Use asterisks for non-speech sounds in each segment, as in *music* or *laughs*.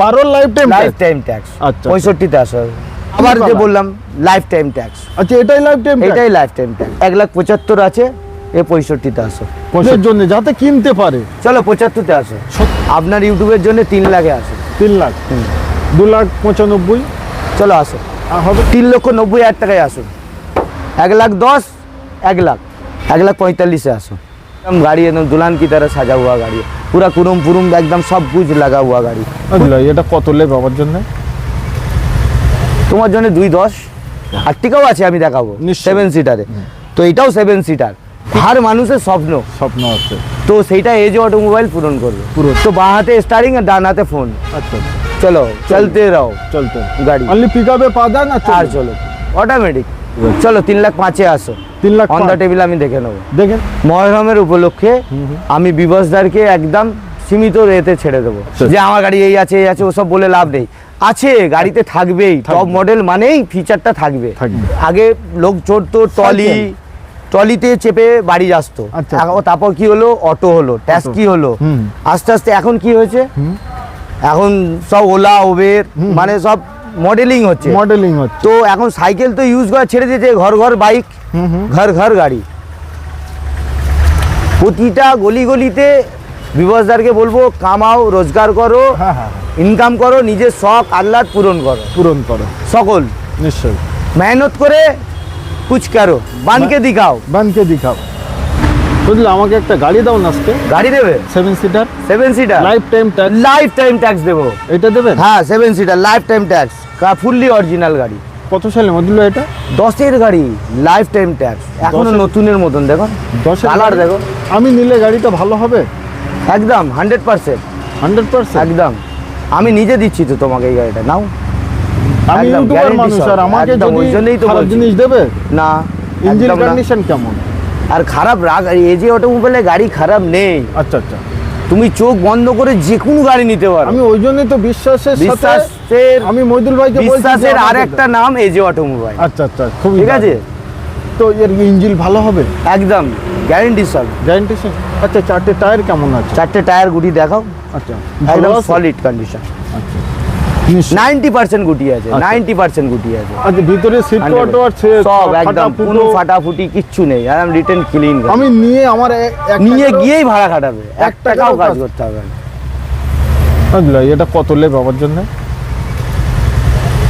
বারোর life time life time tax আচ্ছা। পঁয়ষট্টিতে আসো আবার যে বললাম? লাইফ টাইম ট্যাক্স আচ্ছা এটাই লাইফ টাইম এটাই লাইফ টাইম ট্যাক্স এক লাখ পঁচাত্তর আছে এ পঁয়ষট্টিতে আসো কোষের জন্য যাতে কিনতে পারে। চলো পঁচাত্তরতে আসো। আপনার ইউটিউবের জন্য তিন লাখে আসো তিন লাখ? দু লাখ পঁচানব্বই? চলো আসো। হবে? তিন লক্ষ নব্বই হাজার টাকায় আসুন এক লাখ দশ এক লাখ। এক লাখ পঁয়তাল্লিশে আসো একদম গাড়ি একদম দুলান কি তারা সাজা হওয়া গাড়ি পুরো কুরুম পুরুম একদম সব सब লাগা হওয়া গাড়ি আচ্ছা এটা কত লেব আমার জন্য তোমার জন্য দুই দশ আর্টিকাও আছে আমি দেখাবো নিশ্চয়ই। সেভেন সিটারে তো এটাও সেভেন সিটার হার মানুষের স্বপ্ন স্বপ্ন আছে তো সেইটা এজ অটোমোবাইল পূরণ করবে পুরো। তো বাঁ হাতে স্টারিং আর ডান হাতে ফোন আচ্ছা চলো চলতে রাও চলতে গাড়ি অনলি পিক আপে পা দেন আর চলো অটোমেটিক চলো তিন লাখ পাঁচে আসো। তিন লাখ অন দ্য টেবিল আমি দেখে নেব। দেখেন। মহরমের উপলক্ষে আমি বিবসদারকে একদম সীমিত রেতে ছেড়ে দেবো। যে আমার গাড়ি এই আছে এই আছে ওসব বলে লাভ নেই। আছে গাড়িতে থাকবেই। টপ মডেল মানেই ফিচারটা থাকবে। আগে লোক চড়তো ট্রলি সাইকেল। ট্রলিতে চেপে বাড়ি আসতো আচ্ছা। তারপর কি হলো? অটো হলো ট্যাক্সি হলো? আস্তে আস্তে এখন কি হয়েছে? এখন সব ওলা উবের মানে সব মডেলিং হচ্ছে। মডেলিং হচ্ছে। তো এখন সাইকেল তো ইউজ করা ছেড়ে দিয়েছে ঘর ঘর বাইক হুম হুম। ঘর ঘর গাড়ি। প্রতিটা গলি গলিতে বিবসদারকে বলব কামাও রোজগার করো হ্যাঁ হ্যাঁ ইনকাম করো নিজের শখ আহ্লাদ পূরণ করো। পূরণ করো। সকল। নিশ্চয়ই। মেহনত করে কুচ করো বানকে দিখাও। বানকে দিখাও। বুঝলে আমাকে একটা গাড়ি দাও না আজকে। গাড়ি দেবে? Seven seater seven seater lifetime tax lifetime tax দেবো। এটা দেবেন? হ্যাঁ seven seater lifetime tax fully original গাড়ি। কত সালে মধুল এটা? দশের গাড়ি লাইফ টাইম ট্যাক্স এখনও নতুনের মতন দেখো দশের কালার দেখো আমি নিলে গাড়িটা ভালো হবে? একদম হান্ড্রেড পার্সেন্ট হান্ড্রেড পার্সেন্ট একদম। আমি নিজে দিচ্ছি তো তোমাকে এই গাড়িটা নাও। আমি ইউটিউবার মানুষ। আর আমাকে যদি তো খারাপ জিনিস দেবে? না ইঞ্জিন কন্ডিশন কেমন? আর খারাপ রাগ এজে অটোমোবাইলে গাড়ি খারাপ নেই। আচ্ছা আচ্ছা। তুমি চোখ বন্ধ করে যে কোনো গাড়ি নিতে পারো। আমি ওই জন্যই তো বিশ্বাসের বিশ্বাসের আমি মইদুল ভাইকে বিশ্বাসের আর একটা নাম এজে অটোমোবাইল। আচ্ছা আচ্ছা খুবই ঠিক আছে? তো এর ইঞ্জিন ভালো হবে? একদম গ্যারেন্টি সব। গ্যারান্টি আচ্ছা চারটে টায়ার কেমন আছে? চারটে টায়ার গুটি দেখাও। আচ্ছা একদম সলিড কন্ডিশন নিশ্চয়ই। নাইনটি পার্সেন্ট গুটি আছে আচ্ছা। নাইনটি পার্সেন্ট গুটি আছে। আচ্ছা ভিতরে সিট 100% আছে সব একদম কোনো ফাটাফুটি কিচ্ছু নেই একদম রিটার্ন ক্লিন আমি নিয়ে আমার নিয়ে গিয়েই ভাড়া খাটাবে। এক টাকাও কাজ করতে হবে না। এটা কত লেবে আমার জন্য?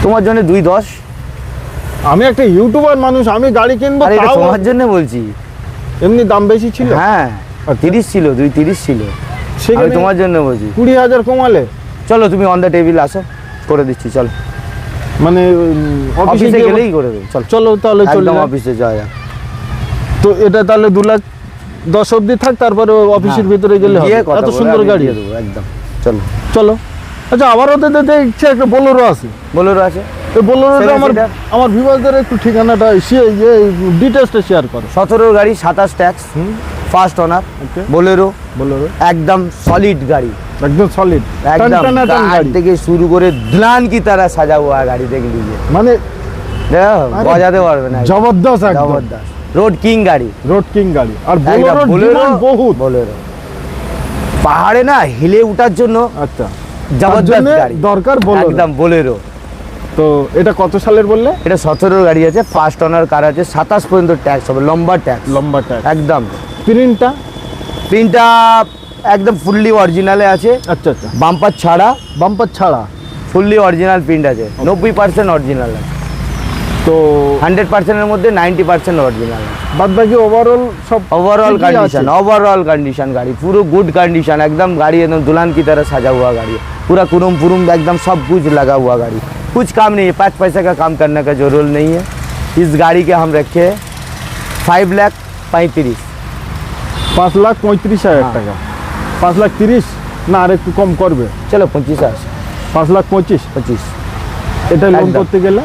তোমার জন্য দুই দশ। আমি একটা ইউটিউবার মানুষ আমি গাড়ি কিনবো আর তোমার জন্য বলছি। এমনি দাম বেশি ছিল? হ্যাঁ আচ্ছা। তিরিশ ছিল দুই তিরিশ ছিল। আমি সেখানে তোমার জন্য বলছি। কুড়ি হাজার কমালে। চলো তুমি অন দ্য টেবিল আসো। করে দিচ্ছি চলো। মানে অফিসে গেলেই করে দেবো চলো। চলো তাহলে চলে অফিসে যাওয়া যাক তো এটা তাহলে দু লাখ দশ অব্দি থাক তারপরে অফিসের ভিতরে গেলে হ্যাঁ। গিয়ে কথা এত সুন্দর গাড়ি। একদম। চলো। চলো। আচ্ছা আবারও তো দেখছি একটা বোলেরো আছে। বোলেরো আছে? এই বোলেরোটা আমার? আমার ভিভাসদের একটু ঠিকানাটা ডিটেলসটা শেয়ার করো। সতেরো গাড়ি সাতাশ tax first owner. Bolero Bolero. একদম সলিড গাড়ি। একদম সলিড একদম গাড়ি থেকে শুরু করে দুলান কি তারা সাজা হুয়া গাড়ি দেখ লিজিয়ে মানে বজাতে পারবে না। জবরদস্ত জবরদস্ত। রোড কিং গাড়ি। রোড কিং গাড়ি। আর বোলেরো বহুত। বোলেরো। পাহাড়ে না হিলে উঠার জন্য আচ্ছা। জবরদস্ত গাড়ি। দরকার বোলেরো। একদম বোলেরো। তো এটা কত সালের বললে এটা সতেরো গাড়ি আছে ফার্স্ট ওনার কার আছে সাতাশ পর্যন্ত ট্যাক্স হবে লম্বা ট্যাক্স লম্বা ট্যাগ একদম প্রিন্টটা প্রিন্টটা একদম ফুললি অরিজিনালে আছে আচ্ছা আচ্ছা বাম্পার ছাড়া বাম্পার ছাড়া ফুললি অরিজিনাল প্রিন্ট আছে নব্বই পার্সেন্ট অরিজিনাল আছে তো হান্ড্রেড পার্সেন্টের মধ্যে নাইনটি পার্সেন্ট অরিজিনাল আছে বাদ বাকি ওভারঅল সব ओवरऑल ঠিকই আছে। कंडीशन ओवरऑल कंडीशन गाड़ी पूरा गुड कंडीशन एकदम गाड़ी एकदम दुल्हन की तरह सजा हुआ गाड़ी है पूरा कुरुम पुरुम एकदम सब कुछ लगा हुआ गाड़ी कुछ काम नहीं है पाँच पैसे का काम करने का जरूरत नहीं है इस गाड़ी के हम रखे हैं फाइव लाख पैंतीस পাঁচ লাখ পঁয়ত্রিশ হাজার হ্যাঁ। টাকা পাঁচ লাখ তিরিশ না আর একটু কম করবে चलो पच्चीस आस পাঁচ লাখ পঁচিশ पच्चीस এটা লোন একদম। করতে গেলে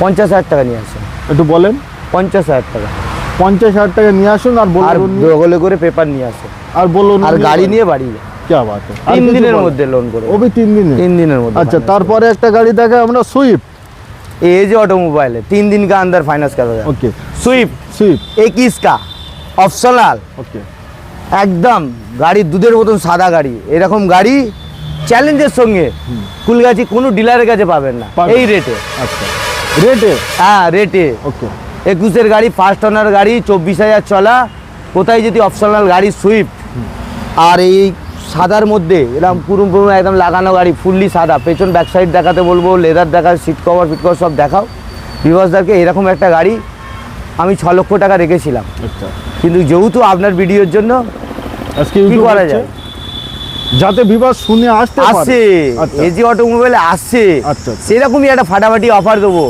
পঞ্চাশ হাজার টাকা নিয়ে আসুন একটু বলেন পঞ্চাশ হাজার টাকা পঞ্চাশ হাজার টাকা নিয়ে আসুন আর আর বলুন বগলে করে পেপার নিয়ে আসুন আর বলুন আর গাড়ি নিয়ে বাড়ি যান। क्या बात है আর তিন কিছু দিনের বলেন? মধ্যে লোন করে ওবি তিন দিনে তিন দিনের মধ্যে আচ্ছা finance তারপরে একটা গাড়ি দেখে আমরা সুইফট ये एज ऑटोमोबाइल है तीन दिन का अंदर फाइनेंस करा जाए ওকে स्विफ्ट সুইফট इक्कीस का অপশনাল ওকে একদম গাড়ি দুধের মতন সাদা গাড়ি এরকম গাড়ি চ্যালেঞ্জের সঙ্গে কুলগাছি কোনো ডিলারের কাছে পাবেন না পাবেন। এই রেটে আচ্ছা রেটে হ্যাঁ রেটে ওকে একুশের গাড়ি ফার্স্ট ওনার গাড়ি চব্বিশ হাজার চলা কোথায় যদি অপশনাল গাড়ি সুইফট আর এই সাদার মধ্যে এরকম পুরো পুরো একদম লাগানো গাড়ি ফুললি সাদা। পেছন ব্যাক সাইড দেখাতে বলব লেদার দেখা সিট কভার ফিট কভার সব দেখাও। বিভাসদারকে এরকম একটা গাড়ি আমি ছ লক্ষ টাকা রেখেছিলাম। আচ্ছা। কিন্তু যেহেতু আপনার ভিডিওর জন্য কি করা যায়? যাতে বিবাদ শুনে আসতে আচ্ছা। এজি অটোমোবাইলে আসছে। সেরকমই একটা ফাটাফাটি অফার দেবো।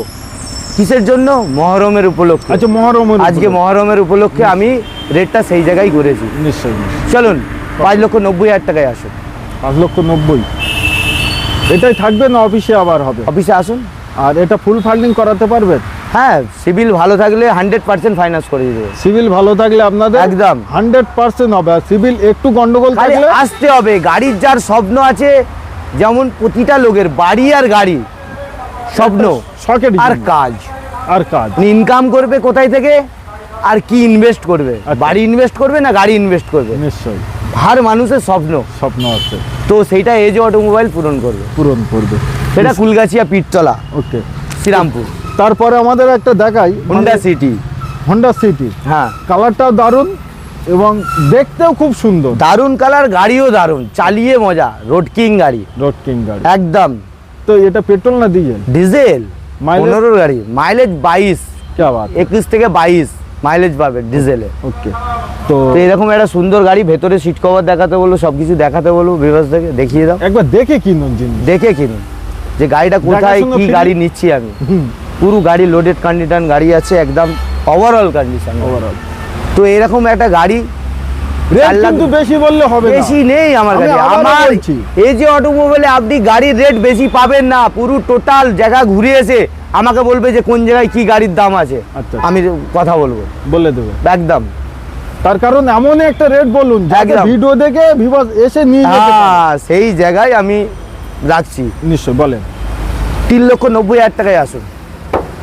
কিসের জন্য? মহরমের উপলক্ষে। আচ্ছা মহরমের আজকে মহরমের উপলক্ষে আমি রেটটা সেই জায়গায় করেছি। নিশ্চয়ই। চলুন। পাঁচ লক্ষ নব্বই হাজার টাকায় আসুন। পাঁচ লক্ষ নব্বই। এটাই থাকবে না অফিসে আবার হবে? অফিসে আসুন। আর এটা ফুল ফান্ডিং করাতে পারবেন? হ্যাঁ সিভিল ভালো থাকলে হান্ড্রেড পার্সেন্ট ফাইন্যান্স করে দেবে সিভিল ভালো থাকলে আপনাদের একদম। হান্ড্রেড পার্সেন্ট হবে। আর সিভিল একটু গন্ডগোল থাকলে আসতে হবে। গাড়ির যার স্বপ্ন আছে যেমন প্রতিটা লোকের বাড়ি আর গাড়ি স্বপ্ন। শখের আর কাজ। আর কাজ। ইনকাম করবে কোথায় থেকে? আর কি ইনভেস্ট করবে? আচ্ছা। বাড়ি ইনভেস্ট করবে না গাড়ি ইনভেস্ট করবে? নিশ্চয়ই। হার মানুষের স্বপ্ন। স্বপ্ন আছে। তো সেইটা এজ অটোমোবাইল পূরণ করবে। পূরণ করবে। সেটা কুলগাছিয়া পিঠতলা ওকে শ্রীরামপুর। তারপরে আমাদের একটা দেখাই হন্ডা সিটি হন্ডা সিটি হ্যাঁ। কালারটাও দারুণ এবং দেখতেও খুব সুন্দর। দারুণ কালার গাড়িও দারুণ। চালিয়ে মজা। রোড কিং গাড়ি। রোড কিং গাড়ি। একদম। তো এটা পেট্রোল না ডিজেল? ডিজেল? পনেরোর গাড়ি। মাইলেজ বাইশ। একুশ থেকে বাইশ। মাইলেজ পাবে ডিজেলে ওকে তো এরকম একটা সুন্দর গাড়ি ভেতরে সিট কভার দেখাতে বলব সব কিছু দেখাতে বলব বিভাস থেকে দেখিয়ে দাও। একবার দেখে কিনুন দেখে কিনুন যে গাড়িটা কোথায় কি গাড়ি নিচ্ছি আমি। পুরো গাড়ি লোডেড কন্ডিশন গাড়ি আছে একদম ওভারঅল কন্ডিশন ওভারঅল তো এরকম একটা গাড়ি কিন্তু বেশি বললে হবে বেশি নেই আমার কাছে আমার এই যে অটোমোবাইলে আপনি গাড়ির রেট বেশি পাবেন না পুরো টোটাল জায়গা ঘুরে এসে আমাকে বলবে যে কোন জায়গায় কি গাড়ির দাম আছে। আচ্ছা। আমি কথা বলব। বলে দেবে। একদম। তার কারণ এমন একটা রেট বলুন ভিডিও দেখে ভিভাস এসে নিয়ে হ্যাঁ সেই জায়গায় আমি রাখছি। নিশ্চয় বলেন। তিন লক্ষ নব্বই হাজার টাকায় আসুন।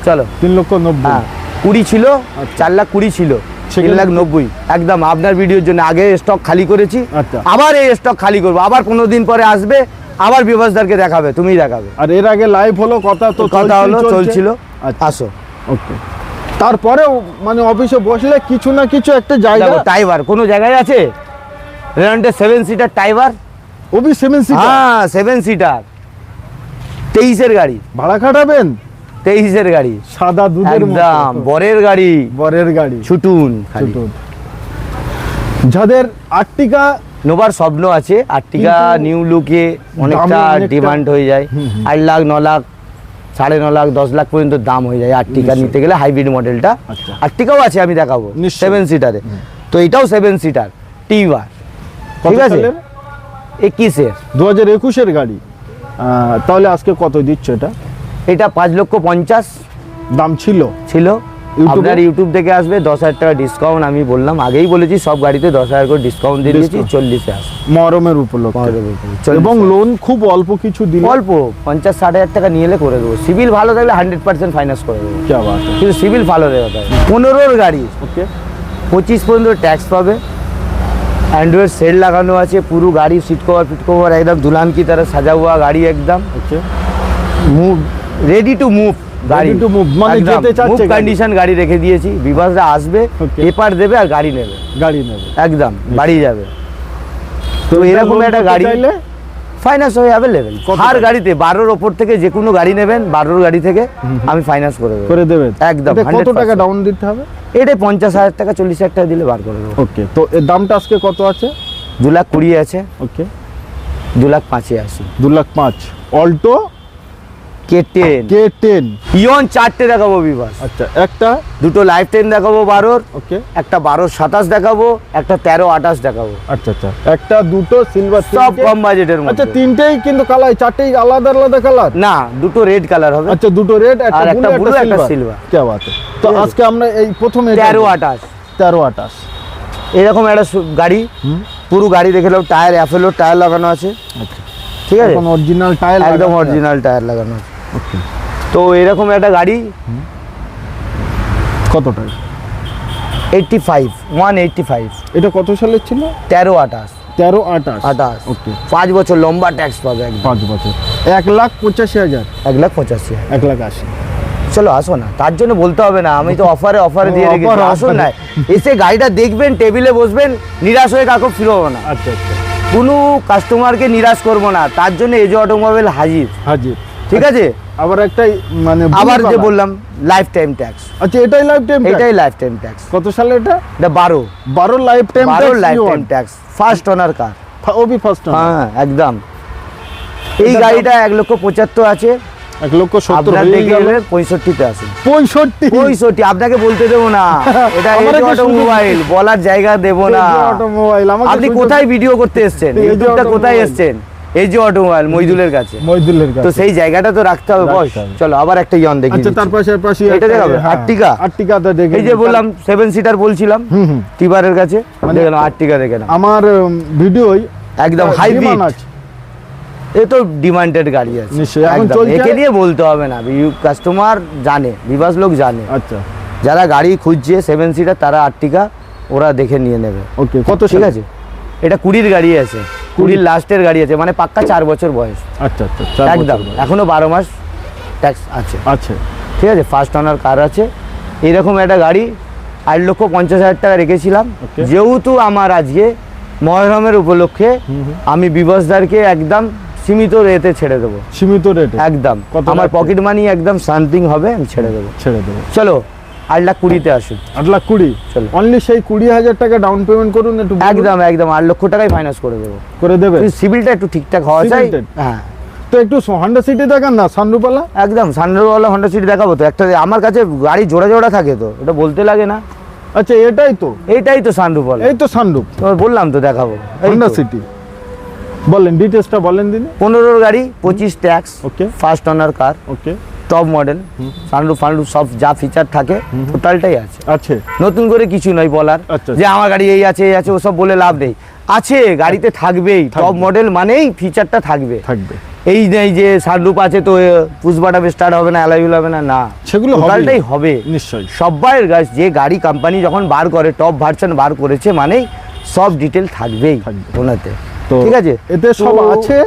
চলো। তিন লক্ষ নব্বই। হ্যাঁ কুড়ি ছিল আচ্ছা। চার লাখ কুড়ি ছিল তিন লাখ নব্বই। একদম আপনার ভিডিওর জন্য আগে স্টক খালি করেছি। আচ্ছা। আবার এই স্টক খালি করব। আবার পনেরো দিন পরে আসবে আবার বিভাসদারকে দেখাবে তুমি দেখাবে। আর এর আগে লাইভ হলো কথা তো কথা হলো চলছিল। আচ্ছা। আসো। ওকে। তারপরেও মানে অফিসে বসলে কিছু না কিছু একটা জায়গা টাইবার কোনো জায়গায় আছে? রেনাল্টের সেভেন সিটার টাইবার ওবি সেভেন সিটার হ্যাঁ সেভেন সিটার তেইশের গাড়ি। ভাড়া খাটাবেন? তেইশের গাড়ি। সাদা দুধের দাম বরের গাড়ি। বরের গাড়ি। ছুটুন খালি। যাদের আর্টিকা নোবার স্বপ্ন আছে আর্টিকা নিউ লুকে অনেকটা ডিমান্ড হয়ে যায়। আট লাখ ন লাখ সাড়ে ন লাখ দশ লাখ পর্যন্ত দাম হয়ে যায় আর্টিকা। নিতে গেলে হাইব্রিড মডেলটা আচ্ছা। আর্টিকাও আছে আমি দেখাবো। সেভেন সিটারে তো এটাও সেভেন সিটার টিবার কত ঠিক আছে? একুশের দু হাজার একুশের গাড়ি তাহলে আজকে কত দিচ্ছ এটা এটা পাঁচ লক্ষ পঞ্চাশ দাম ছিল ছিল? আপনার ইউটিউব থেকে আসবে দশ হাজার টাকা ডিসকাউন্ট আমি বললাম আগেই বলেছি সব গাড়িতে দশ হাজার করে ডিসকাউন্ট দিয়ে দিয়েছি চল্লিশে আসবে। মরমের উপলক্ষে। এবং লোন খুব অল্প কিছু দিন অল্প পঞ্চাশ ষাট হাজার টাকা নিয়ে এলে করে দেবো। সিভিল ভালো থাকলে হান্ড্রেড পার্সেন্ট ফাইন্যান্স করে দেবো। কিন্তু সিভিল ভালো দেওয়া পনেরোর গাড়ি। ওকে পঁচিশ পর্যন্ত ট্যাক্স পাবে। অ্যান্ড্রয়েড সেল লাগানো আছে পুরো গাড়ি সিট কভার ফিট কভার একদম দুলান কি তারা সাজা গাড়ি একদম। মুভ রেডি টু মুভ গাড়ি। মানে যেতে চাচ্ছে গাড়ি। কন্ডিশন গাড়ি রেখে দিয়েছি। বিবাসরা আসবে. পেপার দেবে আর গাড়ি নেবে। গাড়ি নেবে। একদম বাড়ি যাবে। তো এরকম একটা গাড়ি ফাইন্যান্স হয়ে অ্যাভেলেবেল হার গাড়িতে বারোর ওপর থেকে যে কোনো গাড়ি নেবেন বারোর গাড়ি থেকে আমি ফাইন্যান্স করে দেবো। করে দেবে? একদম, কত টাকা ডাউন দিতে হবে? এটা পঞ্চাশ হাজার টাকা চল্লিশ হাজার টাকা দিলে বার করে দেবো। ওকে তো এর দামটা আজকে কত আছে? দু লাখ কুড়ি আছে। ওকে। দু লাখ পাঁচে আসি দু লাখ পাঁচ। অল্টো ইয়ন চারটে দেখাবো বিভাস আচ্ছা একটা। দুটো লাইফ টেন দেখাবো বারোর। ওকে একটা বারো সাতাশ দেখাবো একটা তেরো আঠাশ দেখাবো। আচ্ছা আচ্ছা। একটা দুটো সিলভার সব কম বাজেটের আচ্ছা তিনটেই কিন্তু কালার চারটেই আলাদা আলাদা কালার না দুটো রেড কালার হবে। আচ্ছা দুটো রেড আর একটা ব্লু একটা সিলভার silver। কে বাত? তো। আজকে আমরা এই প্রথমে তেরো আঠাশ। তেরো আঠাশ। এরকম একটা গাড়ি। পুরো গাড়ি দেখে নাও টায়ার টায়ার লাগানো আছে। আচ্ছা। ঠিক আছে? অরিজিনাল টাইল একদম অরিজিনাল টায়ার লাগানো আছে। তো এরকম একটা গাড়ি কত টাকা? Eighty five one eighty five এটা কত সালের ছিল? তেরো আঠাশ। তেরো আঠাশ। আঠাশ। ওকে পাঁচ বছর লম্বা ট্যাক্স পাবে একদম। পাঁচ বছর। এক লাখ পঁচাশি হাজার। এক লাখ পঁচাশি এক লাখ আশি। চলো আসো না। তার জন্য বলতে হবে না আমি তো অফারে অফারে দিয়ে রেখেছি। offer, আসুন না। এসে গাড়িটা দেখবেন টেবিলে বসবেন নিরাশ হয়ে কাকু ফিরবো না। আচ্ছা আচ্ছা। কোনো কাস্টমারকে নিরাশ করব না। তার জন্য এজো অটোমোবাইল হাজির। হাজির। ঠিক আছে? আবার একটাই মানে আবার যে বললাম লাইফ টাইম ট্যাক্স আচ্ছা এটাই লাইফ টাইম এটাই লাইফ টাইম ট্যাক্স কত সালে এটা? এটা বারো। বারো লাইফ টাইম বারো lifetime tax first owner car ও বি ফার্স্ট হ্যাঁ একদম। এই গাড়িটা এক লক্ষ পঁচাত্তর আছে। এক লক্ষ সত্তর পঁয়ষট্টিতে আছে। পঁয়ষট্টি? পঁয়ষট্টি আপনাকে বলতে দেবো না। *laughs* এটা একটা অটোমোবাইল বলার জায়গা দেবো না। অটোমোবাইল আপনি কোথায় ভিডিও করতে এসেছেন? কোথায়। এসেছেন? এই যে অটোমোবাইল মইদুলের কাছে। মইদুলের তো সেই জায়গাটা তো রাখতে হবে বস। চলো আবার একটা ইয়ন দেখি আচ্ছা তার পাশে পাশে এটা দেখাবে? হ্যাঁ, আর্টিকা? দেখে এই যে বললাম সেভেন সিটার বলছিলাম টিবারের কাছে। মানে- আর্টিকা দেখে আমার ভিডিওই একদম এ তো ডিমান্ডেড গাড়ি আছে। নিশ্চয়ই, এখন চলছে- একে নিয়ে বলতে হবে না কাস্টমার জানে বিবাস লোক জানে। আচ্ছা। যারা গাড়ি খুঁজছে সেভেন সিটার তারা আর্টিকা ওরা দেখে নিয়ে নেবে। ওকে কত ঠিক আছে? এটা কুড়ির গাড়ি আছে। কুড়ির লাস্টের গাড়ি আছে মানে পাক্কা চার বছর বয়স। আচ্ছা আচ্ছা একদম। এখনও বারো মাস ট্যাক্স আছে। আচ্ছা ঠিক আছে ফার্স্ট ওনার কার আছে। এরকম একটা গাড়ি আট লক্ষ পঞ্চাশ হাজার টাকা রেখেছিলাম। যেহেতু আমার আজকে মহরমের উপলক্ষে আমি বিবসদারকে একদম সীমিত রেতে ছেড়ে দেবো। সীমিত রেটে একদম। আমার পকেট মানি একদম শান্তিং হবে আমি ছেড়ে দেবো। ছেড়ে দেবো। চলো আট লাখ কুড়িতে আসুন। আট লাখ কুড়ি? চলো। অনলি সেই কুড়ি হাজার টাকা ডাউন পেমেন্ট করুন একটু একদম একদম আট লক্ষ টাকায় ফাইন্যান্স করে দেবো। করে দেবে? সিভিলটা একটু ঠিকঠাক হওয়া চাই? হ্যাঁ। তো একটু হন্ডা সিটি দেখান না সানরুপালা একদম সানরোওয়ালা হন্ডা সিটি দেখাবো তো। একটা আমার কাছে গাড়ি জোড়া জোড়া থাকে তো এটা বলতে লাগে না। আচ্ছা এটাই তো। এটাই তো সানরুফল এই তো সানরুপ তো বললাম তো দেখাবো। হন্ডা সিটি বলেন ডিটেলসটা বলেন দিন। পনেরোর গাড়ি পঁচিশ tax okay first owner car okay top model sunroof ফানরুফ সব যা ফিচার থাকে টোটালটাই আছে। আছে। নতুন করে কিছু নয় বলার। আচ্ছা। যে আমার গাড়ি এই আছে এই আছে ওসব বলে লাভ নেই। আছে গাড়িতে থাকবেই। টপ মডেল মানেই ফিচারটা থাকবে। থাকবে। এই নেই যে সানরুফ আছে তো পুষবাটা স্টার্ট হবে না অ্যালাইল হবে না না। সেগুলো। টোটালটাই হবে। নিশ্চয়ই। সবাই যে গাড়ি কোম্পানি যখন বার করে টপ ভার্সন বার করেছে মানেই সব ডিটেল থাকবেই থাকবে। ওনাতে। তো ঠিক আছে? এতে সব আছে?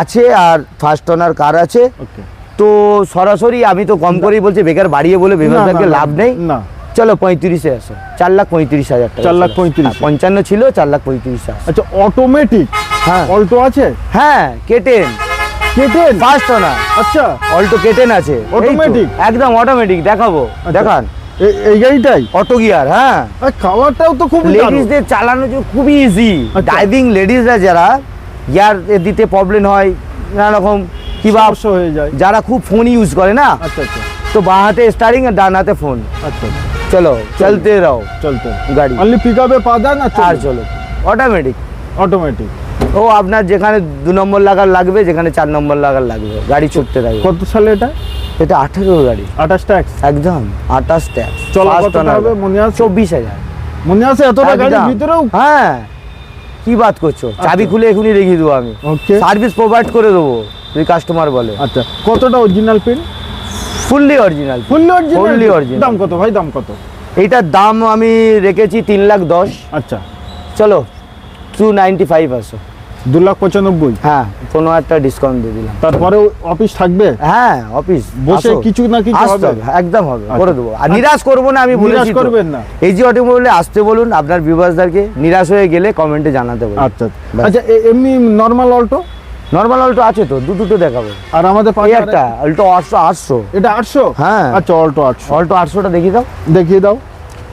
আছে আর ফার্স্ট ওনার কার আছে। ওকে তো সরাসরি আমি তো কম করেই বলছি বেকার বাড়িয়ে বলে বিভাগকে লাভ নেই। না। চলো পঁয়ত্রিশে আসো। চার লাখ পঁয়ত্রিশ হাজার টাকা চার লাখ পঁয়ত্রিশ। হ্যাঁ, পঞ্চান্ন ছিল চার লাখ পঁয়ত্রিশ আচ্ছা অটোমেটিক হ্যাঁ। অল্টো আছে? হ্যাঁ কেটেন। কেটেন? ফার্স্ট ওনার আচ্ছা। অল্টো কেটেন আছে। Automatic? একদম অটোমেটিক দেখাবো। আচ্ছা। দেখান। এই গাড়িটাই? অটো গিয়ার হ্যাঁ। খাওয়াটাও তো খুব। লেডিসদের চালানো খুবই ইজি। ড্রাইভিং লেডিসরা যারা গিয়ার দিতে প্রবলেম হয় নানা রকম কিংবা সমস্যা হয়ে যায়। যারা খুব ফোন ইউজ করে না আচ্ছা আচ্ছা। তো বাঁ হাতে স্টারিং আর ডান হাতে ফোন আচ্ছা চলো চলতে রাও। চলতে। গাড়ি। অনলি পিক আপে পা দেন আর চলো অটোমেটিক অটোমেটিক ও আপনার যেখানে দু নম্বর লাগার লাগবে যেখানে চার নম্বর লাগার লাগবে। গাড়ি ছুটতে থাকবে। কত সালে এটা? এটা আঠেরো গাড়ি। আঠাশ ট্যাক্স একদম আঠাশ ট্যাক্স চলা কতটা হবে? মনে আছে? চব্বিশ হাজার। মনে আছে এতটা গাড়ির ভিতরেও? হ্যাঁ। কি বাত করছ? চাবি খুলে এখনই রেখে দেবো আমি। সার্ভিস প্রোভাইড করে দেবো। যদি কাস্টমার বলে। আচ্ছা কতটা original pin fully original fully original original। দাম কত ভাই দাম কত? এইটার দাম আমি রেখেছি তিন লাখ দশ। আচ্ছা। চলো টু নাইনটি ফাইভ আসো। দু লাখ পঁচানব্বই? হ্যাঁ পনেরো হাজার টাকা ডিসকাউন্ট দিয়ে দিলাম। তারপরে অফিস থাকবে? হ্যাঁ অফিস বসে কিছু না কিছু হবে? একদম হবে আচ্ছা। করে দেবো। আর নিরাশ করব না আমি নিরাশ করবেন না। এই যে অটোমোবাইলে আসতে বলুন আপনার বিবাসদারকে নিরাশ হয়ে গেলে কমেন্টে জানাতে বলুন। আচ্ছা। আচ্ছা। এ- এমনি নর্মাল অল্টো নর্মাল অল্টো আছে তো দু দুটো দেখাবো। আর আমাদের একটা অল্টো আটশো আটশো। এটা আটশো? হ্যাঁ। আচ্ছা অল্টো আটশো। অল্টো আটশোটা দেখিয়ে দাও। দেখিয়ে দাও।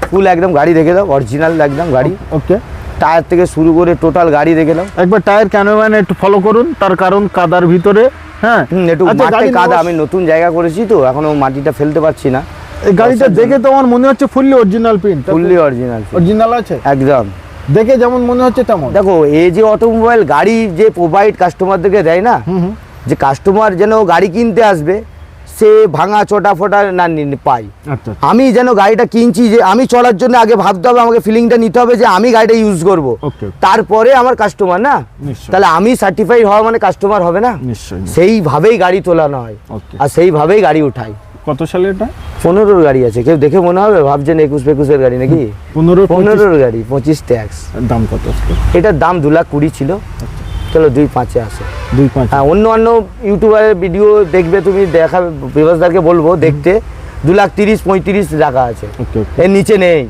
ফুল একদম গাড়ি দেখে দাও অরিজিনাল একদম গাড়ি। ওকে টায়ার থেকে শুরু করে টোটাল গাড়ি দেখে দাও। একবার টায়ার ক্যানোভ্যান একটু ফলো করুন তার কারণ কাদার ভিতরে হ্যাঁ। একটু আচ্ছা, মাঠে কাদা আমি নতুন জায়গা করেছি তো এখনও মাটিটা ফেলতে পারছি না। এই গাড়িটা দেখে তো আমার মনে হচ্ছে ফুললি অরিজিনাল পিন ফুললি অরিজিনাল অরিজিনাল আছে? একদম। দেখে যেমন মনে হচ্ছে তেমন। দেখো এই যে অটোমোবাইল গাড়ি যে প্রোভাইড কাস্টমারদেরকে দেয় না যে কাস্টমার যেন গাড়ি কিনতে আসবে সে ভাঙা চোটা ফোটা না নি- পায়। আচ্ছা আমি যেন গাড়িটা কিনছি যে আমি চলার জন্য আগে ভাবতে হবে আমাকে ফিলিংটা নিতে হবে যে আমি গাড়িটা ইউজ করব। তারপরে আমার কাস্টমার না? তাহলে আমি সার্টিফাইড হওয়া মানে কাস্টমার হবে না? সেইভাবেই গাড়ি তোলানো হয়। আর সেইভাবেই গাড়ি উঠাই কত সালে এটা? পনেরোর গাড়ি আছে। কেউ দেখে মনে হবে ভাবছেন একুশ একুশের গাড়ি নাকি? পনেরো পনেরো পনেরোর গাড়ি পঁচিশ ট্যাক্স। দাম কত এটার দাম দু লাখ কুড়ি ছিল। চলো দুই পাঁচে আসে। দুই পাঁচ। হ্যাঁ অন্য অন্য ইউটিউবারের ভিডিও দেখবে তুমি দেখা বিভাসদারকে বলব দেখতে। দু লাখ তিরিশ পঁয়ত্রিশ টাকা আছে। এর নিচে নেই।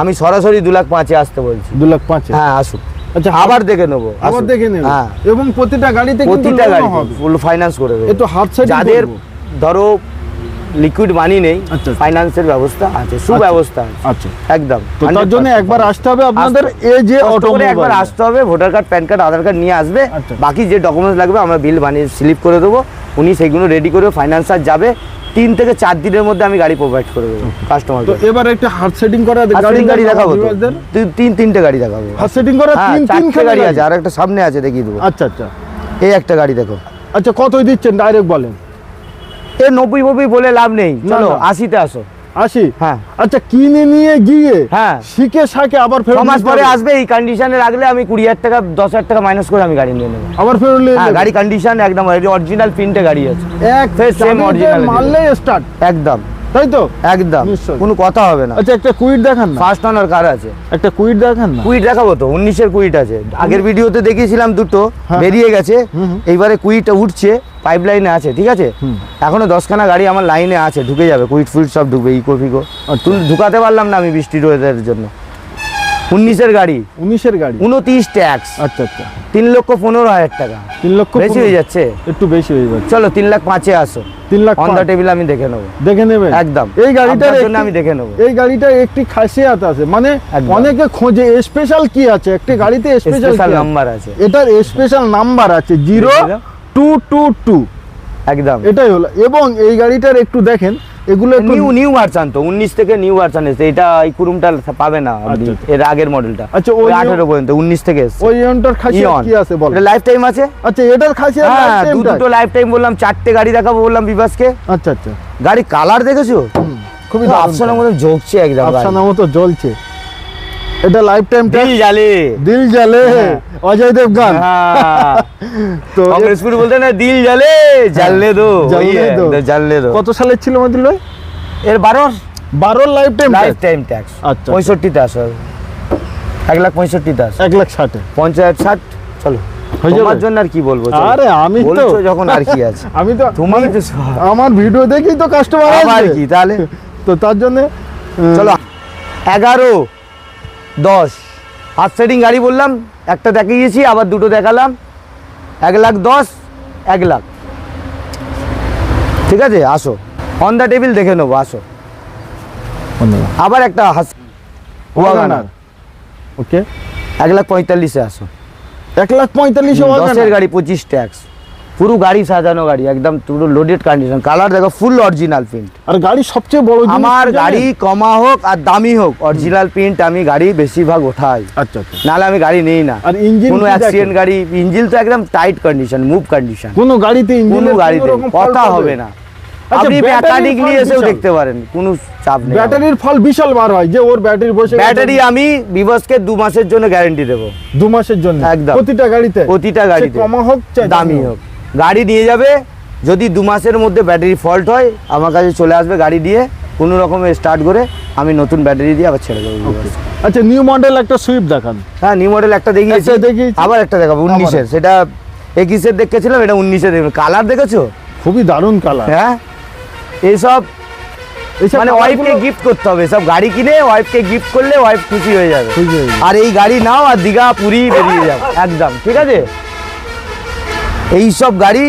আমি সরাসরি দু লাখ পাঁচে আসতে বলছি। দু লাখ পাঁচে? হ্যাঁ আসুক। আচ্ছা আবার দেখে নেব। আবার দেখে নেবে। হ্যাঁ। এবং প্রতিটা গাড়িতে প্রতিটা গাড়ি ফুল ফাইন্যান্স করে দেবো। যাদের ধরো লিকুইড মানি নেই আচ্ছা। ফাইন্যান্সের ব্যবস্থা আছে সুব্যবস্থা আছে আচ্ছা। একদম। তো তার জন্য একবার আসতে হবে আপনাদের আসতে- এ যে অটো একবার আসতে হবে voter card PAN card Aadhaar card নিয়ে আসবে। আচ্ছা। বাকি যে ডকুমেন্টস লাগবে আমরা বিল বানিয়ে স্লিপ করে দেবো। উনি সেগুলো রেডি করে ফাইন্যান্সার যাবে। তিন থেকে চার দিনের মধ্যে আমি গাড়ি প্রোভাইড করে দেবো কাস্টমার তো এবার একটা হাত সেটিং করা গাড়ি গাড়ি দেখাবো। তিন- তিন তিনটে গাড়ি দেখাবো। হাত সেটিং করা হ্যাঁ তিন তিন গাড়ি আছে আর একটা সামনে আছে দেখিয়ে দেবো। আচ্ছা আচ্ছা। এই একটা গাড়ি দেখো। আচ্ছা কতই দিচ্ছেন? ডাইরেক্ট বলেন। এ নব্বই নব্বই বলে লাভ নেই। চলো আশিতে আসো। আসি হ্যাঁ। আচ্ছা কিনে নিয়ে গিয়ে হ্যাঁ। শিখে শাকে আবার ফেরত মাস পরে আসবে এই কন্ডিশনে রাখলে আমি কুড়ি হাজার টাকা দশ হাজার টাকা মাইনাস করে আমি গাড়ি নিয়ে নেব। আবার ফেরত নিয়ে হ্যাঁ গাড়ি কন্ডিশন একদম অরিজিনাল প্রিন্টে গাড়ি আছে। এক সেম অরিজিনাল মারলে স্টার্ট একদম। তাই তো একদম কোনো কথা হবে না। আচ্ছা একটা কুইট দেখান না। ফার্স্ট অনার কার আছে? একটা কুইট দেখান না। কুইট দেখাবো তো উনিশের কুইট আছে। আগের ভিডিওতে দেখিয়েছিলাম দুটো হ্যাঁ। বেরিয়ে গেছে। এইবারে কুইট উঠছে পাইপ লাইনে আছে ঠিক আছে। এখনও দশখানা গাড়ি আমার লাইনে আছে ঢুকে যাবে। কুইট ফুইট সব ঢুকবে ইকো ফিকো আচ্ছা। ঢুকাতে পারলাম না আমি বৃষ্টির ওয়েদারের জন্য। উনিশের গাড়ি। উনিশের গাড়ি? উনত্রিশ ট্যাক্স আচ্ছা আচ্ছা। তিন লক্ষ পনেরো হাজার টাকা। তিন লক্ষ বেশি হয়ে যাচ্ছে? একটু বেশি হয়ে যাচ্ছে। চলো তিন লাখ পাঁচে আসো। তিন লাখ অন টেবিল আমি দেখে নেব। দেখে নেবেন? একদম। এই গাড়িটার আমি দেখে নেব। এই গাড়িটার একটি খাসিয়াত আছে। মানে অনেকে খোঁজে স্পেশাল কি আছে? একটি গাড়িতে স্পেশাল নাম্বার আছে? এটার স্পেশাল নাম্বার আছে জিরো টু টু টু। একদম। এটাই হলো। এবং এই গাড়িটার একটু দেখেন এগুলো নিউ নিউ ভার্সন তো উনিশ থেকে নিউ ভার্সন এসছে। এটা এই কুরুমটা পাবে না। আচ্ছা, আচ্ছা। এর আগের মডেলটা আচ্ছা, ওই ওই নিউ- আঠেরো পর্যন্ত উনিশ থেকে এসছে। ওই ইয়নটার খাসিয়াত কি আছে বল এটা লাইফ টাইম আছে? আচ্ছা এটার খাসিয়াত হ্যাঁ দুটো লাইফ টাইম বললাম চারটে গাড়ি দেখাবো বললাম বিবাসকে আচ্ছা আচ্ছা। গাড়ি কালার দেখেছ? খুবই আফসানের মতো ঝোঁকছে একদম। মতো জ্বলছে। এটা লাইফ টাইম দিল জ্বালে দিল জ্বালে হ্যাঁ। অজয় দেবগান। হ্যাঁ। *laughs* তো এ- কংগ্রেস পুরি বলতে না দিল জ্বালে জ্বাললে দো। দো। একদম জ্বাললে দো। কত সালের ছিল মদিল ভাই? এর বারোর। বারোর life time life time tax আচ্ছা। পঁয়ষট্টিতে আসো এক লাখ পঁয়ষট্টিতে আসো এক লাখ ষাটে। পঞ্চায়েত ষাট। চলো। হয়ে তোমার জন্য আর কি বলব? আরে আমি তো বলছো যখন আর কি আছে। *laughs* আমি তো তুমি মানে তো আমার ভিডিও দেখেই তো কাস্টমার আসবে। কি তাহলে? তো তার জন্য চলো। এগারো। দশ। হাফ সেটিং গাড়ি বললাম একটা দেখিয়েছি আবার দুটো দেখালাম। এক লাখ দশ এক লাখ। ঠিক আছে আসো। অন দ্য টেবিল দেখে নেব আসো। আবার একটা হাস ওয়াগানার। ওকে। এক লাখ পঁয়তাল্লিশে আসো। এক লাখ পঁয়তাল্লিশ দশের গাড়ি পঁচিশ ট্যাক্স। পুরো গাড়ি সাজানো গাড়ি একদম পুরো লোডেড কন্ডিশন কালার দেখো ফুল অরিজিনাল প্রিন্ট আর গাড়ি সবচেয়ে বড় আমার গাড়ি কমা হোক আর দামি হোক অরিজিনাল প্রিন্ট আমি গাড়ি বেশিরভাগ ওঠাই। আচ্ছা আচ্ছা। নাহলে আমি গাড়ি নেই না। আর ইঞ্জিন কোনো অ্যাক্সিডেন্ট গাড়ি ইঞ্জিন তো একদম টাইট কন্ডিশন মুভ কন্ডিশন কোনো গাড়িতে কোনো গাড়িতে কথা হবে না। আচ্ছা, আপনি মেকানিক নিয়ে এসেও দেখতে পারেন কোনো চাপ নেই। ব্যাটারির ফল বিশাল বার হয় যে ওর ব্যাটারি বসে ব্যাটারি আমি বিবসকে দু মাসের জন্য গ্যারান্টি দেবো। দু মাসের জন্য? একদম। প্রতিটা গাড়িতে? প্রতিটা গাড়িতে। কমা হোক দামি হোক। গাড়ি নিয়ে যাবে। যদি দু মাসের মধ্যে ব্যাটারি ফল্ট হয় আমার কাছে চলে আসবে গাড়ি দিয়ে। কোনো রকমের স্টার্ট করে আমি নতুন ব্যাটারি দিয়ে আবার ছেড়ে দেবো আচ্ছা নিউ মডেল একটা সুইফট দেখান। হ্যাঁ নিউ মডেল একটা দেখিয়েছি। দেখিয়েছি। আবার একটা দেখাবো উনিশের। সেটা একুশের দেখেছিলাম এটা উনিশের। কালার দেখেছ? খুবই দারুণ কালার। হ্যাঁ? এইসব মানে ওয়াইফকে গিফট করতে হবে। সব গাড়ি কিনে ওয়াইফকে গিফট করলে ওয়াইফ খুশি হয়ে যাবে। খুশি হয়ে যাবে। আর এই গাড়ি নাও আর দীঘা পুরী বেরিয়ে যাও। একদম। ঠিক আছে? এই সব গাড়ি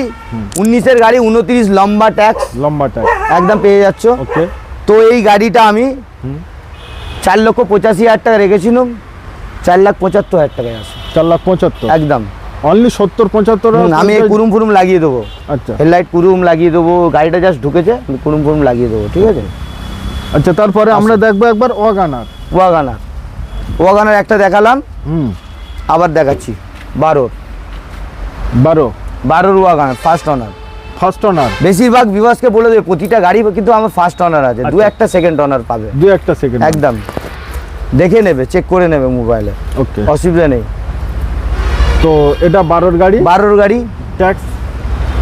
উনিশের গাড়ি উনত্রিশ লম্বা ট্যাক্স লম্বা ট্যাক্স একদম পেয়ে যাচ্ছ। ওকে তো এই গাড়িটা আমি চার লক্ষ পঁচাশি হাজার টাকা রেখেছিলাম চার লাখ পঁচাত্তর হাজার টাকায় আসে চার লাখ পঁচাত্তর? একদম। অনলি সত্তর পঁচাত্তর আমি এই কুরুম ফুরুম লাগিয়ে দেবো। আচ্ছা। হেডলাইট কুরুম লাগিয়ে দেবো গাড়িটা জাস্ট ঢুকেছে আমি কুরুম ফুরুম লাগিয়ে দেবো ঠিক আছে? আচ্ছা তারপরে আমরা দেখব একবার ওয়াগানার। ওয়াগানার। ওয়াগানার একটা দেখালাম হুম। আবার দেখাচ্ছি। বারো। বারো। বারোর WagonR first owner first owner বেশিরভাগ বিভাসকে বলে দেবে প্রতিটা গাড়ি কিন্তু আমার ফার্স্ট অনার আছে। দু আচ্ছা। একটা সেকেন্ড অনার পাবে। দু একটা সেকেন্ড একদম। দেখে নেবে চেক করে নেবে মোবাইলে ওকে অসুবিধা নেই। তো এটা বারোর গাড়ি? বারোর গাড়ি। ট্যাক্স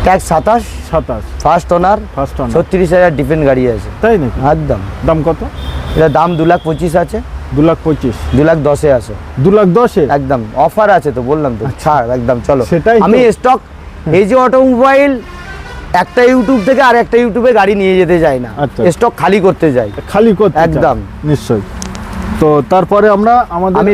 ট্যাক্স সাতাশ। সাতাশ। ফার্স্ট অনার ফার্স্ট অন ছত্রিশ হাজার ডিফেন্ট গাড়ি আছে। তাই নাকি? একদম। দাম কত? এটা দাম দু লাখ পঁচিশ আছে। দু লাখ পঁচিশ। দু লাখ দশে আছে। দু লাখ দশে? একদম। অফার আছে তো বললাম তো। ছাড় একদম চলো। সেটাই আমি স্টক এই যে অটোমোবাইল একটা ইউটিউব থেকে আর একটা ইউটিউবে গাড়ি নিয়ে যেতে যায় না। আচ্ছা। স্টক খালি করতে যায়। খালি করতে একদম। নিশ্চয়ই। তো তারপরে আমরা আমাদের আমি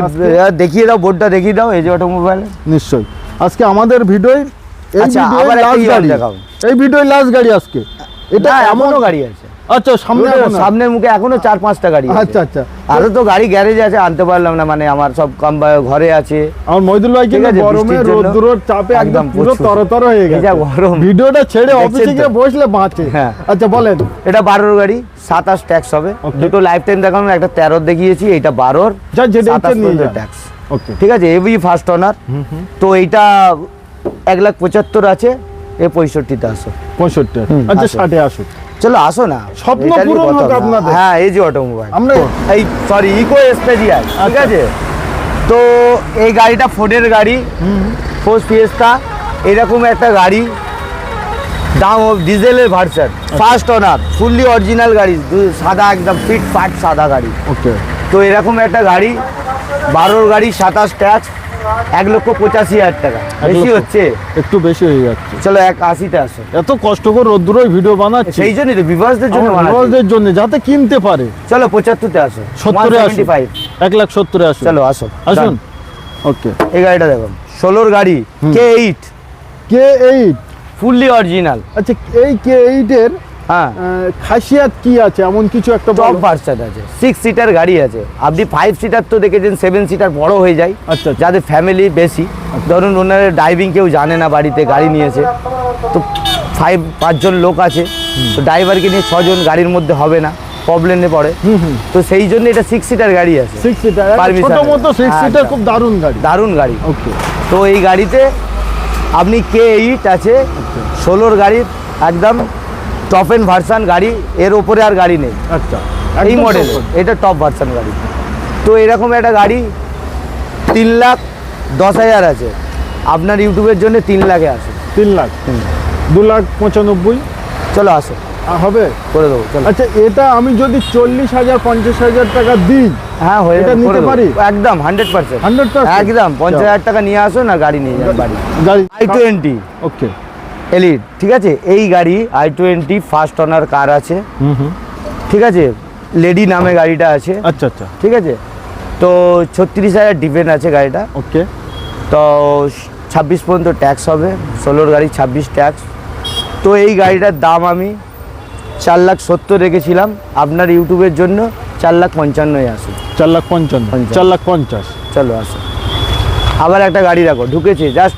দেখিয়ে দাও বোর্ডটা দেখিয়ে দাও এই যে অটোমোবাইল। নিশ্চয়ই। আজকে আমাদের ভিডিও এই আচ্ছা, আবার একটা লাস্ট গাড়ি। দেখাও। এই ভিডিও লাস্ট গাড়ি আজকে। এটা এমনও গাড়ি আছে। আচ্ছা সামনে সামনের মুখে এখনও চার পাঁচটা গাড়ি আচ্ছা আচ্ছা। আরও তো গাড়ি গ্যারেজ আছে আনতে পারলাম না মানে আমার সব কম ঘরে আছে। আমার মইদুল ভাই কিন্তু গরমে রোদ্দুরোর চাপে একদম পুরো তরতর হয়ে গেছে। গরম। ভিডিওটা ছেড়ে অফিসে গিয়ে বসলে বাঁচে। হ্যাঁ। আচ্ছা বলেন। এটা বারোর গাড়ি সাতাশ ট্যাক্স হবে। দুটো লাইফ টাইম দেখানো একটা তেরোর দেখিয়েছি এটা বারোর। ট্যাক্স ঠিক আছে এবি ফার্স্ট অনার তো এইটা এক লাখ পঁচাত্তর আছে এ পঁয়ষট্টিতে আসো পঁয়ষট্টি। আচ্ছা আসো। ষাটে আসুক। চলো আসো না। স্বপ্ন পূরণ হোক আপনাদের। হ্যাঁ এই যে অটোমোবাইল আমরা এই সরি ইকো এক্সপেরিয়া ঠিক আচ্ছা। আছে? তো এই গাড়িটা ফোর্ডের গাড়ি। ফোর্স ফিয়েস্তা এরকম একটা গাড়ি। দাম ডিজেলের version first owner fully original গাড়ি সাদা একদম ফিট ফাট সাদা গাড়ি। ওকে। তো এরকম একটা গাড়ি বারোর গাড়ি সাতাশ ট্যাক্স এক লক্ষ পঁচাশি হাজার টাকা। বেশি হচ্ছে? একটু বেশি হয়ে যাচ্ছে। চলো এক আশিতে আসো। এত কষ্ট করে রোদ্দুরোয় ভিডিও বানাচ্ছি। সেই জন্যই তো বিভাসদের জন্য আমার জন্য যাতে কিনতে পারে। চলো পঁচাত্তরতে আসো। সত্তরে আসুন। ফাইভ এক লাখ সত্তরে আসুন। চলো আসো। আসুন? ওকে এই গাড়িটা দেখো। ষোলোর গাড়ি K eight K eight fully original আচ্ছা এই কে এইটের হ্যাঁ। খাসিয়াত কি আছে? এমন কিছু একটা টপ। ভার্সন আছে। সিক্স সিটার গাড়ি আছে। আপনি ফাইভ সিটার তো দেখেছেন সেভেন সিটার বড় হয়ে যায়। আচ্ছা আচ্ছা। যাদের ফ্যামিলি বেশি। ধরুন ওনার ড্রাইভিং কেউ জানে না বাড়িতে গাড়ি নিয়েছে। তো ফাইভ পাঁচজন লোক আছে। তো ড্রাইভারকে নিয়ে ছজন গাড়ির মধ্যে হবে না। প্রবলেমে পড়ে। হুম হুম। তো সেই জন্য এটা সিক্স সিটার গাড়ি আছে। সিক্স সিটার ছোট মতো সিক্স হ্যাঁ, সিটার খুব দারুণ গাড়ি। দারুণ গাড়ি। ওকে তো এই গাড়িতে আপনি কে এইট আছে। ষোলোর গাড়ির একদম টপ এন্ড ভার্সান গাড়ি এর ওপরে আর গাড়ি নেই। আচ্ছা এই মডেল এটা টপ ভার্সান গাড়ি। তো এরকম একটা গাড়ি তিন লাখ দশ হাজার আছে। আপনার ইউটিউবের জন্য তিন লাখে আছে। তিন লাখ? দু লাখ পঁচানব্বই? চলো আসো। হবে? করে দেবো আচ্ছা এটা আমি যদি চল্লিশ হাজার পঞ্চাশ হাজার টাকা দিই হ্যাঁ হয়ে এটা নিতে পারি? একদম হান্ড্রেড পার্সেন্ট 100% একদম পঞ্চাশ হাজার টাকা নিয়ে আসো না গাড়ি নিয়ে যান বাড়ি। গাড়ি। আই টোয়েন্টি ওকে এলিট ঠিক আছে? এই গাড়ি I twenty first owner car আছে। ঠিক আছে? লেডি নামে গাড়িটা আছে। আচ্ছা আচ্ছা। ঠিক আছে? তো ছত্রিশ হাজার ডিপেন্ড আছে গাড়িটা। ওকে। তো ছাব্বিশ পর্যন্ত ট্যাক্স হবে। ষোলোর গাড়ি ছাব্বিশ ট্যাক্স তো এই গাড়িটার দাম আমি চার লাখ সত্তর রেখেছিলাম। আপনার ইউটিউবের জন্য চার লাখ পঞ্চান্নই আসে চার লাখ পঞ্চান্ন। চার লাখ পঞ্চাশ। চলো আসো। আবার একটা গাড়ি দেখো। ঢুকেছে জাস্ট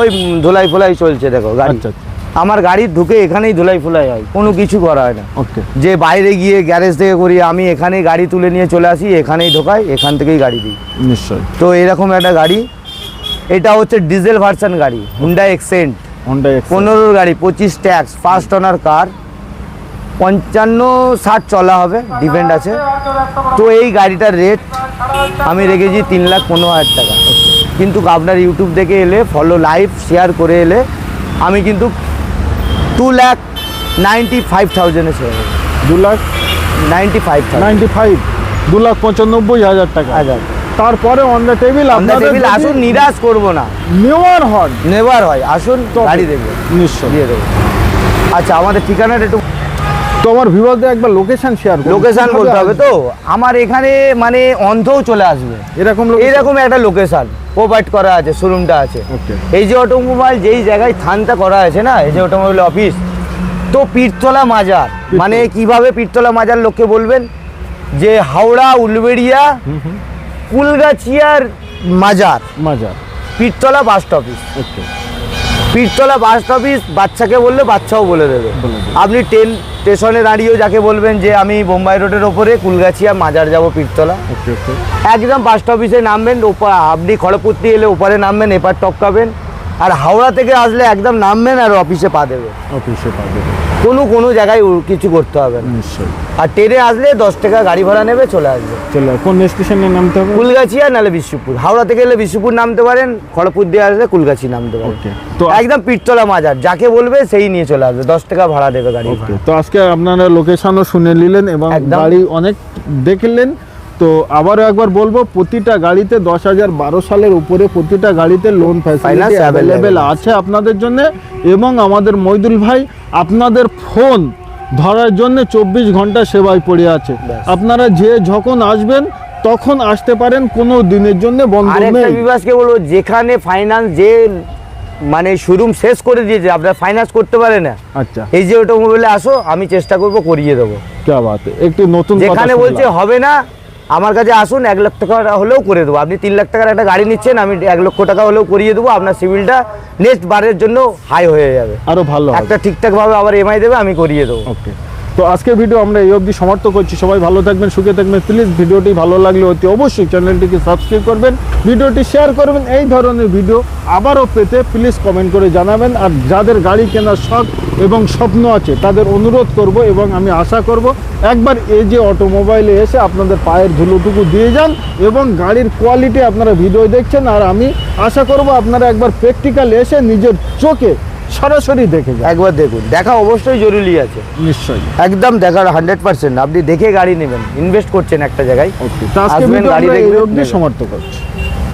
ওই ধুলাই ফুলাই চলছে দেখো গাড়ি। আচ্ছা আচ্ছা। আমার গাড়ি ঢুকে এখানেই ধুলাই ফুলাই হয় কোনো কিছু করা হয় না। ওকে। যে বাইরে গিয়ে গ্যারেজ থেকে করি আমি এখানেই গাড়ি তুলে নিয়ে চলে আসি এখানেই ঢোকাই এখান থেকেই গাড়ি দিই। নিশ্চয়ই। তো এরকম একটা গাড়ি এটা হচ্ছে ডিজেল ভার্সন গাড়ি হুন্ডা এক্সেন্ট হন্ডা পনেরোর গাড়ি পঁচিশ ট্যাক্স ফার্স্ট ওনার কার পঞ্চান্ন ষাট চলা হবে ডিপেন্ড আছে। তো এই গাড়িটার রেট আমি রেখেছি তিন লাখ পনেরো হাজার টাকা। কিন্তু আপনার ইউটিউব থেকে এলে ফলো লাইভ শেয়ার করে এলে আমি কিন্তু টু লাখ নাইনটি ফাইভ থাউজেন্ডে দেবো দু lakh? Ninety five ninety five দু লাখ পঁচানব্বই হাজার টাকা। হাজার। তারপরে অন দ্য টেবিল আপনার টেবিল আসুন নিরাশ করব না। নেওয়ার হন। নেওয়ার হয় আসুন। গাড়ি দেবে নিশ্চয় দিয়ে দেবো। আচ্ছা আমাদের ঠিকানাটা একটু তো আমার ভিভারদের একবার লোকেশন শেয়ার লোকেশন বলতে হবে তো? আমার এখানে মানে অন্ধও চলে আসবে। এরকম লোক এইরকম একটা লোকেশন প্রোভাইড করা আছে শোরুমটা আছে। এই যে অটোমোবাইল যেই জায়গায় থানটা করা আছে না এই যে অটোমোবাইল অফিস তো পীরতলা মাজার মানে কীভাবে পীরতলা মাজার লোককে বলবেন? যে হাওড়া উলবেড়িয়া কুলগাছিয়ার মাজার মাজার। Pirtala bus office okay Pirtala bus office বাচ্চাকে বললে বাচ্চাও বলে দেবে। আপনি ট্রেন স্টেশনে দাঁড়িয়েও যাকে বলবেন যে আমি বোম্বাই রোডের ওপরে কুলগাছিয়া মাজার যাব পীরতলা। একদম বাস অফিসে নামবেন ওপা আপনি খড়পুত্রি এলে ওপারে নামবেন এপার টপকাবেন। আর হাওড়া থেকে আসলে একদম নামবেন আর অফিসে পা দেবে। অফিসে পাবে কোনো কোনো জায়গায় কিছু করতে হবে না। নিশ্চয়ই। আর ট্রেনে আসলে দশ টাকা গাড়ি ভাড়া নেবে চলে আসবে। চলো কোন স্টেশনে নামতে হবে? কুলগাছিয়া নাহলে বিশ্বপুর হাওড়া থেকে এলে বিশ্বপুর নামতে পারেন খড়পুর দিয়ে আসলে কুলগাছি নামতে পারেন। তো একদম পিঠতলা মাজার যাকে বলবে সেই নিয়ে চলে আসবে। দশ টাকা ভাড়া দেবে গাড়ি তো আজকে আপনারা লোকেশনও শুনে নিলেন এবং। গাড়ি অনেক দেখলেন। তো আবারও একবার বলব প্রতিটা গাড়িতে দশ হাজার বারো সালের উপরে প্রতিটা গাড়িতে লোন ফ্যাসিলিটি অ্যাভেলেবেল আছে। আপনাদের জন্য এবং আমাদের মইদুল ভাই আপনাদের ফোন ধরার জন্য চব্বিশ ঘণ্টা সেবায় পড়ে আছে। আপনারা যে যখন আসবেন তখন আসতে পারেন কোনো দিনের জন্য বন্ধ নেই। বিভাসকে বলব যেখানে ফাইন্যান্স যে মানে শোরুম শেষ করে দিয়েছে আপনারা ফাইন্যান্স করতে পারে না। আচ্ছা। এই যে অটোমোবাইলে আসো আমি চেষ্টা করব করিয়ে দেবো। কে বাত একটু নতুন যেখানে বলছে হবে না আমার কাছে আসুন এক লাখ টাকা হলেও করে দেবো। আপনি তিন লাখ টাকার একটা গাড়ি নিচ্ছেন আমি এক লক্ষ টাকা হলেও করিয়ে দেবো আপনার সিভিলটা নেক্সট বারের জন্য হাই হয়ে যাবে। আরও ভালো একটা ঠিকঠাকভাবে আবার এমআই দেবে আমি করিয়ে দেবো। ওকে তো আজকের ভিডিও আমরা এই অবধি সমাপ্ত করছি। সবাই ভালো থাকবেন, সুখে থাকবেন। প্লিজ ভিডিওটি ভালো লাগলে অতি অবশ্যই চ্যানেলটিকে সাবস্ক্রাইব করবেন, ভিডিওটি শেয়ার করবেন, এই ধরনের ভিডিও আবারও পেতে প্লিজ কমেন্ট করে জানাবেন। আর যাদের গাড়ি কেনার শখ এবং স্বপ্ন আছে, তাদের অনুরোধ করব এবং আমি আশা করব একবার এই যে অটোমোবাইলে এসে আপনাদের পায়ের ধুলোটুকু দিয়ে যান এবং গাড়ির কোয়ালিটি আপনারা ভিডিও দেখছেন। আর আমি আশা করব আপনারা একবার প্র্যাকটিক্যাল এসে নিজের চোখে সরাসরি দেখে একবার দেখুন। দেখা অবশ্যই জরুরি আছে। নিশ্চয়ই। একদম দেখার হান্ড্রেড পার্সেন্ট আপনি দেখে গাড়ি নেবেন। ইনভেস্ট করছেন একটা জায়গায়। সমর্থ তো আসবেন, গাড়ি দেখবেন, অবধি করছি।